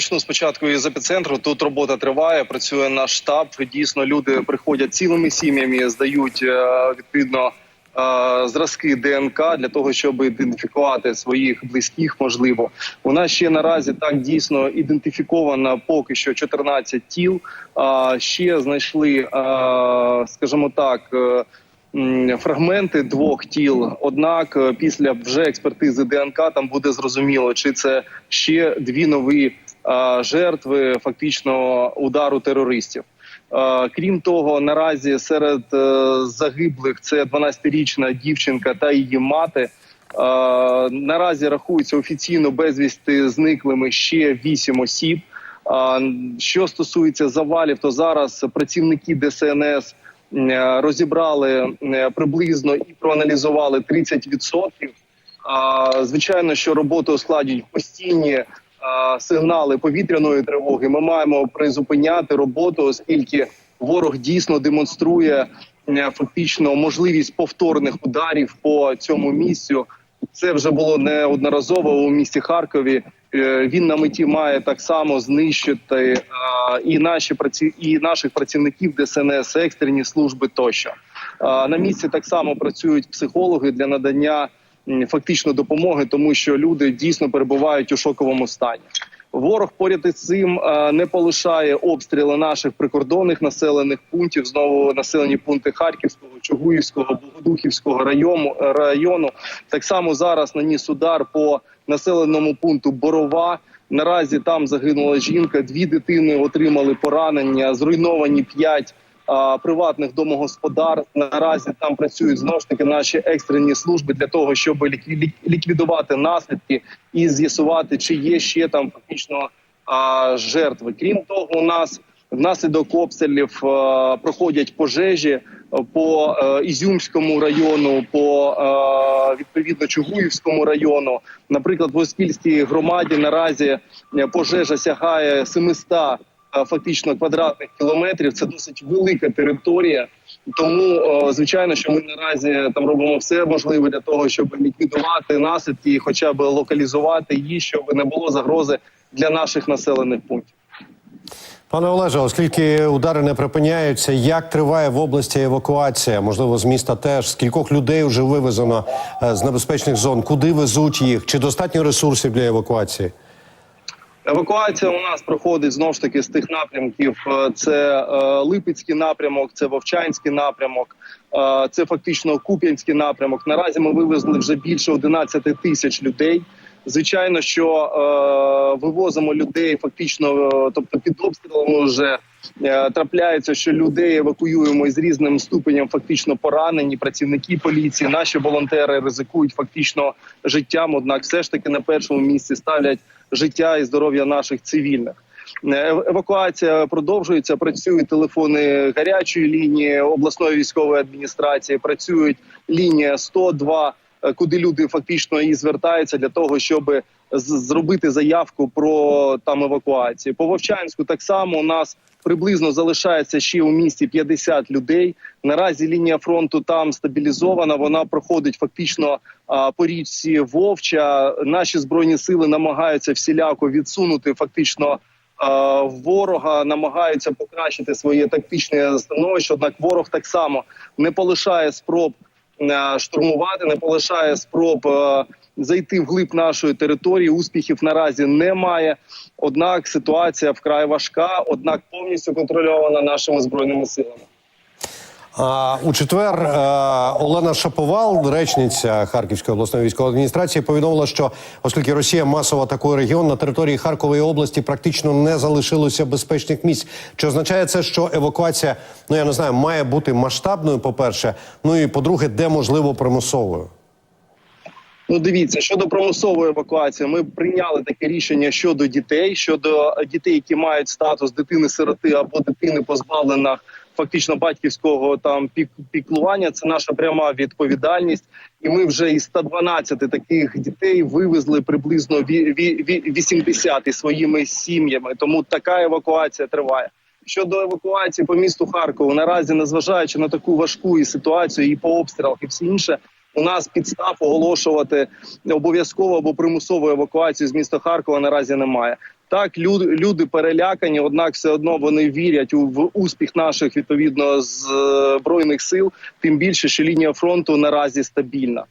почну спочатку із епіцентру. Тут робота триває. Працює наш штаб. Дійсно, люди приходять цілими сім'ями, здають е, відповідно е, зразки ДНК для того, щоб ідентифікувати своїх близьких. Можливо, у нас ще наразі так дійсно ідентифіковано поки що 14 тіл. Ще знайшли, е, скажімо так. Фрагменти двох тіл. Однак, після вже експертизи ДНК там буде зрозуміло, чи це ще дві нові жертви фактично удару терористів. Е, Крім того, наразі серед е, загиблих це 12-річна дівчинка та її мати. Е, Наразі рахується офіційно безвісти зниклими ще 8 осіб. Що стосується завалів, то зараз працівники ДСНС е, розібрали е, приблизно і проаналізували 30%. Звичайно, що роботу ускладнюють постійні сигнали повітряної тривоги. Ми маємо призупиняти роботу, оскільки ворог дійсно демонструє фактично можливість повторних ударів по цьому місцю. Це вже було неодноразово у місті Харкові. Е, Він на меті має так само знищити і наші праці і наших працівників ДСНС, екстрені служби тощо. На місці так само працюють психологи для надання фактично допомоги, тому що люди дійсно перебувають у шоковому стані. Ворог поряд із цим е, не полишає обстріли наших прикордонних населених пунктів. Знову населені пункти Харківського, Чугуївського, Богодухівського району району. Так само зараз наніс удар по населеному пункту Борова. Наразі там загинула жінка. Дві дитини отримали поранення. Зруйновані п'ять приватних домогосподарств. Наразі там працюють знову ж таки наші екстрені служби для того, щоб лікві- ліквідувати наслідки і з'ясувати, чи є ще там фактично жертви. Крім того, у нас внаслідок обстрілів проходять пожежі по е, Ізюмському району, по е, відповідно Чугуївському району. Наприклад, в Оскільській громаді наразі е, пожежа сягає 700 е, фактично квадратних кілометрів. Це досить велика територія. Тому е, звичайно, що ми наразі там робимо все можливе для того, щоб ліквідувати наслідки, хоча б локалізувати її, щоб не було загрози для наших населених пунктів. Пане Олеже, оскільки удари не припиняються, як триває в області евакуація? Можливо, з міста теж скількох людей вже вивезено е, з небезпечних зон? Куди везуть їх? Чи достатньо ресурсів для евакуації? Евакуація у нас проходить знову ж таки з тих напрямків. Е, Це е, Липецький напрямок, це Вовчанський напрямок, е, це фактично Куп'янський напрямок. Наразі ми вивезли вже більше 11 тисяч людей. Звичайно, що е, вивозимо людей фактично, е, тобто під обстрілами вже трапляється, що людей евакуюємо із різним ступенем фактично поранені. Працівники поліції, наші волонтери ризикують фактично життям. Однак, все ж таки на першому місці ставлять життя і здоров'я наших цивільних. Е, Евакуація продовжується. Працюють телефони гарячої лінії обласної військової адміністрації. Працюють лінія 102, е, куди люди фактично і звертаються для того, щоб зробити заявку про там евакуацію. По Вовчанську так само у нас приблизно залишається ще у місті 50 людей. Наразі лінія фронту там стабілізована. Вона проходить фактично по річці Вовча. Наші збройні сили намагаються всіляко відсунути фактично. Ворога намагаються покращити своє тактичне становище. Однак ворог так само не полишає спроб штурмувати, не полишає спроб зайти зайти вглиб нашої території. Успіхів наразі немає. Однак ситуація вкрай важка, однак повністю контрольована нашими збройними силами. У четвер е, Олена Шаповал, речниця Харківської обласної військової адміністрації, повідомила, що оскільки Росія масово атакує регіон на території Харкової області, практично не залишилося безпечних місць. Чи означає це, що евакуація, ну я не знаю, має бути масштабною, по перше, ну і по-друге, де можливо примусовою? Ну, дивіться щодо примусової евакуації. Ми прийняли таке рішення щодо дітей, щодо дітей, які мають статус дитини-сироти або дитини позбавлена фактично батьківського там пік піклування. Це наша пряма відповідальність, і ми вже із 112 таких дітей вивезли приблизно ві- ві- ві- 80 своїми сім'ями. Тому така евакуація триває. Щодо евакуації по місту Харкову, наразі, незважаючи на таку важку і ситуацію, і по обстрілах, і все інше, у нас підстав оголошувати обов'язково або примусову евакуацію з міста Харкова наразі немає. Так, люди, перелякані, однак все одно вони вірять у в успіх наших відповідно збройних сил. Тим більше, що лінія фронту наразі стабільна.